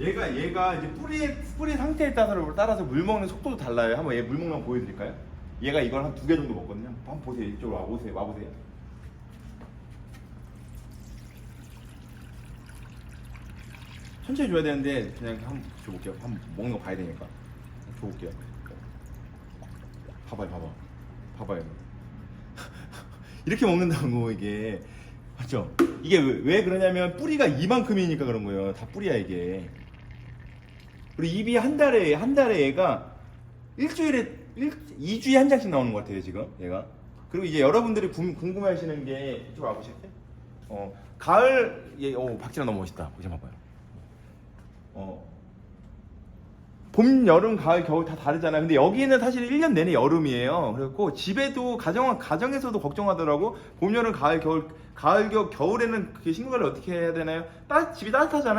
얘가 얘가 이제 뿌리 뿌리 상태에 따라서 따라서 물 먹는 속도도 달라요. 한번 얘 물 먹는 거 보여드릴까요? 얘가 이걸 한 두 개 정도 먹거든요. 한번 보세요. 이쪽으로 와 보세요. 와 보세요. 천천히 줘야 되는데 그냥 한번 줘볼게요. 한번 먹는 거 봐야 되니까 줘볼게요. 봐봐요, 봐봐, 봐봐요. 이렇게 먹는다고 이게 맞죠? 이게 왜, 왜 그러냐면 뿌리가 이만큼이니까 그런 거예요. 다 뿌리야 이게. 그리고 입이 한 달에 한 달에 얘가 일주일에 일, 2주에 한 장씩 나오는 것 같아요 지금 얘가. 그리고 이제 여러분들이 궁, 궁금해하시는 게 이쪽 와보실게요. 어 가을 얘, 오 박지랑 너무 멋있다. 보자 봐봐요. 어. 봄, 여름, 가을, 겨울 다 다르잖아요. 근데 여기는 사실 1년 내내 여름이에요. 그래갖고 집에도 가정 가정에서도 걱정하더라고. 봄, 여름, 가을, 겨울, 가을, 겨, 겨울에는 그게 식물관리 어떻게 해야 되나요? 따 집이 따뜻하잖아요.